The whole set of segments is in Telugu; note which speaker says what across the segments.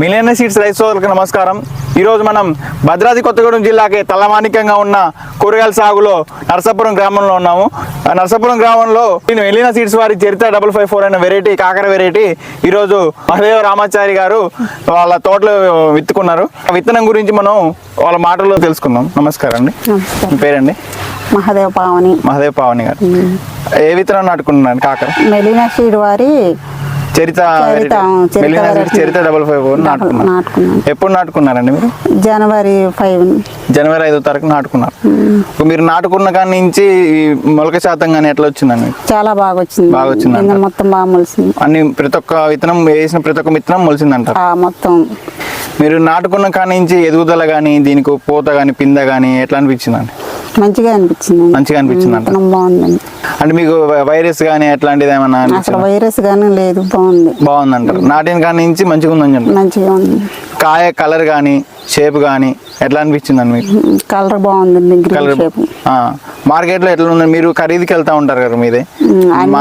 Speaker 1: మిలియన్ సీడ్స్ రైస్ సోదరులకు నమస్కారం. ఈరోజు మనం భద్రాద్రి కొత్తగూడెం జిల్లాకి తలమానికంగా ఉన్న కూరగాయల సాగులో నరసాపురం గ్రామంలో ఉన్నాము. ఆ నరసాపురం గ్రామంలో నేను మిలియన్ సీడ్స్ వారి చరిత్ర డబల్ ఫైవ్ ఫోర్ అనే వెరైటీ కాకర వెరైటీ ఈరోజు మహదేవ రామాచారి గారు వాళ్ళ తోటలో విత్తుకున్నారు. ఆ విత్తనం గురించి మనం వాళ్ళ మాటల్లో తెలుసుకుందాం. నమస్కారం అండి. పేరండి?
Speaker 2: మహాదేవ పావని.
Speaker 1: మహదేవ్ పావని గారు. ఏ విత్తనం నాటుకున్నాను కాకర?
Speaker 2: మెలినా సీడ్ వారి చరిత, చరిత
Speaker 1: డబల్ ఫైవ్ ఎప్పుడు నాటుకున్నారండి మీరు?
Speaker 2: జనవరి ఫైవ్
Speaker 1: జనవరి ఐదో తారీఖు నాటుకున్నారు. మీరు నాటుకున్న కాడి నుంచి మొలక శాతం కానీ ఎట్లా వచ్చిందండి?
Speaker 2: చాలా బాగా వచ్చింది.
Speaker 1: బాగా వచ్చింది.
Speaker 2: మొత్తం బాగా మొలిసింది.
Speaker 1: అన్ని ప్రతి ఒక్క విత్తనం వేసిన ప్రతి ఒక్క విత్తనం మొలిసిందంటారు
Speaker 2: ఆ మొత్తం.
Speaker 1: మీరు నాటుకున్న కాడి నుంచి ఎదుగుదల కానీ దీనికి పూత కానీ పింద కానీ ఎట్లా అనిపించిందండి?
Speaker 2: మంచిగా అనిపించింది.
Speaker 1: మంచిగా అనిపించిందంట
Speaker 2: విత్తనం బాగుందండి.
Speaker 1: అంటే మీకు వైరస్ కానీ ఎట్లాంటిది ఏమన్నా
Speaker 2: అసలు
Speaker 1: అనిపించిందా?
Speaker 2: వైరస్ కానీ లేదు బాగుంది.
Speaker 1: బాగుందంటారు. నాటిన కాడి నుంచి మంచిగా ఉందని
Speaker 2: మంచిగా ఉంది.
Speaker 1: కాయ కలర్ కానీ షేప్ కానీ ఎట్లా అనిపించిందండి మీకు?
Speaker 2: కలర్ బాగుందండి గ్రీన్
Speaker 1: కలర్
Speaker 2: షేప్.
Speaker 1: మార్కెట్లో ఎట్లా ఉందండి మీరు ఖరీదుకి వెళ్తా ఉంటారు కదా మీదే?
Speaker 2: అన్ని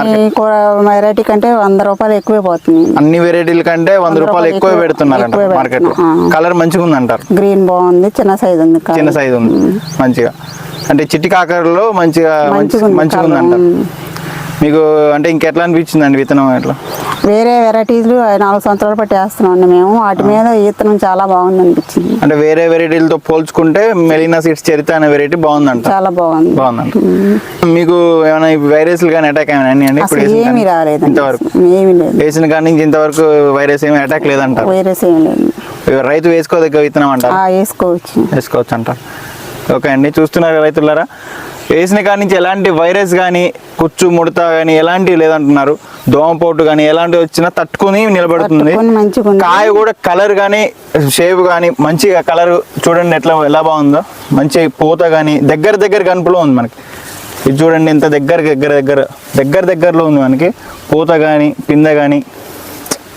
Speaker 2: వెరైటీ కంటే వంద రూపాయలు ఎక్కువే పోతుంది
Speaker 1: అన్ని వెరైటీల కంటే వంద రూపాయలు ఎక్కువ
Speaker 2: ఎక్కువ మార్కెట్లో.
Speaker 1: కలర్ మంచిగా ఉందంటారు
Speaker 2: గ్రీన్ బాగుంది చిన్న సైజ్ ఉంది.
Speaker 1: చిన్న సైజు ఉంది. మంచిగా. అంటే చిట్టి కాకరలో మంచిగా మంచి-
Speaker 2: మంచిగా ఉంది
Speaker 1: మంచిగా
Speaker 2: colour.
Speaker 1: ఉందంటారు
Speaker 2: ఉమ్.
Speaker 1: మీకు అంటే ఇంకెట్లా అనిపించిందండి విత్తనం ఎట్లా?
Speaker 2: వేరే వెరైటీలు నాలుగు సంవత్సరాలు పట్టి వేస్తున్నాం మేము. వాటి మీద ఈతనం చాలా బాగుంది అనిపించింది
Speaker 1: అంటే వేరే వెరైటీలతో పోల్చుకుంటే మెలినా సీడ్స్ చరిత్ర అనే వెరైటీ బాగుందంట.
Speaker 2: చాలా బాగుంది.
Speaker 1: బాగుందంట. మీకు ఏమైనా వైరస్లు కానీ అటాక్ ఏమైనా అండి ఇప్పుడు
Speaker 2: ఏమీ రాలేదండి
Speaker 1: ఇంతవరకు.
Speaker 2: ఏమీ లేదు.
Speaker 1: వేసిన కాడి నుంచి ఇంతవరకు వైరస్ ఏమి అటాక్ లేదంటారు.
Speaker 2: వైరస్ ఏమీ లేదు.
Speaker 1: రైతు వేసుకోదగ్గ విత్తనం అంటారు.
Speaker 2: ఆ, వేసుకోవచ్చు.
Speaker 1: వేసుకోవచ్చు అంటారు. ఓకే అండి. చూస్తున్నారు రైతులారా? వేసిన కాడి నుంచి ఎలాంటి వైరస్ కానీ కుచ్చు ముడత కానీ ఎలాంటివి లేదంటున్నారు. దోమపోటు కానీ ఎలాంటివి వచ్చినా తట్టుకుని నిలబడుతుంది. కాయ కూడా కలర్ కానీ షేప్ కానీ మంచిగా కలర్ చూడండి ఎట్లా ఎలా బాగుందో. మంచి పూత కానీ దగ్గర దగ్గర కనుపులో ఉంది మనకి. ఇది చూడండి ఎంత దగ్గర దగ్గర దగ్గర దగ్గర దగ్గరలో ఉంది మనకి. పూత కానీ పిందె కానీ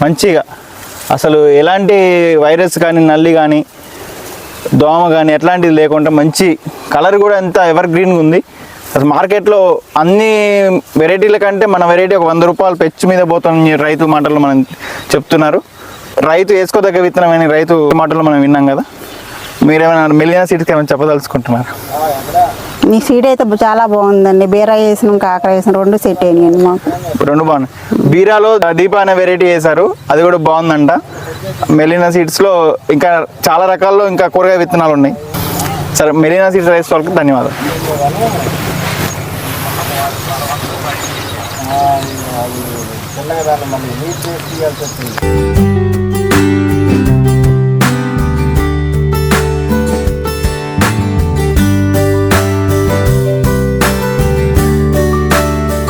Speaker 1: మంచిగా. అసలు ఎలాంటి వైరస్ కానీ నల్లి కానీ దోమ కానీ ఎట్లాంటిది లేకుండా మంచి కలర్ కూడా ఎంత ఎవర్ గ్రీన్గా ఉంది. అసలు మార్కెట్లో అన్ని వెరైటీల కంటే మన వెరైటీ ఒక వంద రూపాయలు పెచ్చు మీద పోతుందని రైతు మాటలు మనం చెప్తున్నారు. రైతు వేసుకోదగ్గ విత్తనం అని రైతు మాటలు మనం విన్నాం కదా. మీరేమైనా మిలియన్ సీట్స్కి ఏమైనా చెప్పదలుచుకుంటున్నారు?
Speaker 2: మీ సీడ్ అయితే చాలా బాగుందండి. బీరా వేసినాం కాకర వేసినాం రెండు సెట్ అయినాయండి మాకు.
Speaker 1: రెండు బాగున్నాయి. బీరాలో దీప అనే వెరైటీ వేశారు. అది కూడా బాగుందంట. మెలినా సీడ్స్లో ఇంకా చాలా రకాల్లో ఇంకా కూరగాయ విత్తనాలు ఉన్నాయి. సరే మెలినా సీడ్స్ రైస్ వాళ్ళకి ధన్యవాదాలు.
Speaker 3: చేసి